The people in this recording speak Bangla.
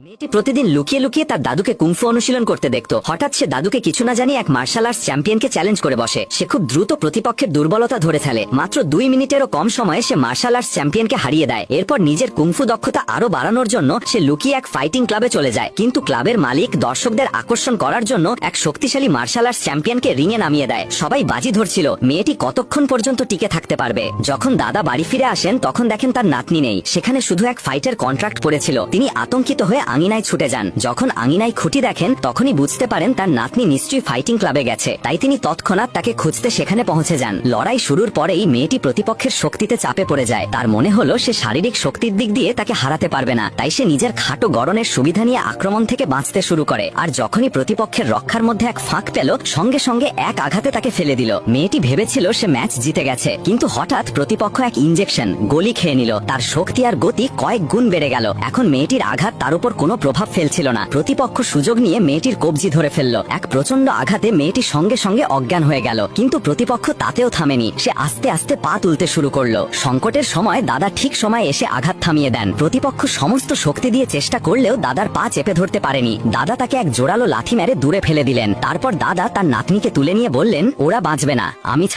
মেয়েটি প্রতিদিন লুকিয়ে লুকিয়ে তার দাদুকে কুংফু অনুশীলন করতে দেখত। হঠাৎ সে দাদুকে কিছু না জানিয়ে এক মার্শাল আর্টস চ্যাম্পিয়নকে চ্যালেঞ্জ করে বসে। সে খুব দ্রুত প্রতিপক্ষের দুর্বলতা ধরে ফেলে। মাত্র দুই মিনিটেরও কম সময়ে সে মার্শাল আর্টস চ্যাম্পিয়নকে হারিয়ে দেয়। এরপর নিজের কুংফু দক্ষতা আরও বাড়ানোর জন্য সে লুকিয়ে এক ফাইটিং ক্লাবে চলে যায়। কিন্তু ক্লাবের মালিক দর্শকদের আকর্ষণ করার জন্য এক শক্তিশালী মার্শাল আর্টস চ্যাম্পিয়নকে রিঙে নামিয়ে দেয়। সবাই বাজি ধরছিল। মেয়েটি কতক্ষণ পর্যন্ত টিকে থাকতে পারবে? যখন দাদা বাড়ি ফিরে আসেন, তখন দেখেন তার নাতনি নেই। সেখানে শুধু এক ফাইটের কন্ট্রাক্ট পড়েছিল। তিনি আতঙ্কিত হয়ে আঙিনায় ছুটে যান। যখন আঙিনায় খুঁটি দেখেন, তখনই বুঝতে পারেন তার নাতনি নিশ্চয়ই ফাইটিং ক্লাবে গেছে। তাই তিনি তৎক্ষণাৎ তাকে খুঁজতে সেখানে পৌঁছে যান। লড়াই শুরুর পরেই মেয়েটি প্রতিপক্ষের শক্তিতে চাপে পড়ে যায়। তার মনে হলো সে শারীরিক শক্তির দিক দিয়ে তাকে হারাতে পারবে না। তাই সে নিজের খাটো গড়নের সুবিধা নিয়ে আক্রমণ থেকে বাঁচতে শুরু করে। আর যখনই প্রতিপক্ষের রক্ষার মধ্যে এক ফাঁক পেল, সঙ্গে সঙ্গে এক আঘাতে তাকে ফেলে দিল। মেয়েটি ভেবেছিল সে ম্যাচ জিতে গেছে। কিন্তু হঠাৎ প্রতিপক্ষ এক ইঞ্জেকশন গলি খেয়ে নিল। তার শক্তি আর গতি কয়েক গুণ বেড়ে গেল। এখন মেয়েটির আঘাত তার উপর কোনো প্রভাব ফেলছিল না। প্রতিপক্ষ সুযোগ নিয়ে মেয়েটির কবজি ধরে ফেলল। এক প্রচণ্ড আঘাতে মেয়েটি সঙ্গে সঙ্গে অজ্ঞান হয়ে গেল। কিন্তু প্রতিপক্ষ তাতেও থামেনি। সে আস্তে আস্তে পা তুলতে শুরু করল। সংকটের সময় দাদা ঠিক সময় এসে আঘাত থামিয়ে দেন। প্রতিপক্ষ সমস্ত শক্তি দিয়ে চেষ্টা করলেও দাদার পা চেপে ধরতে পারেনি। দাদা তাকে এক জোরালো লাথি মেরে দূরে ফেলে দিলেন। তারপর দাদা তার নাতনিকে তুলে নিয়ে বললেন, ওরা বাঁচবে না। আমি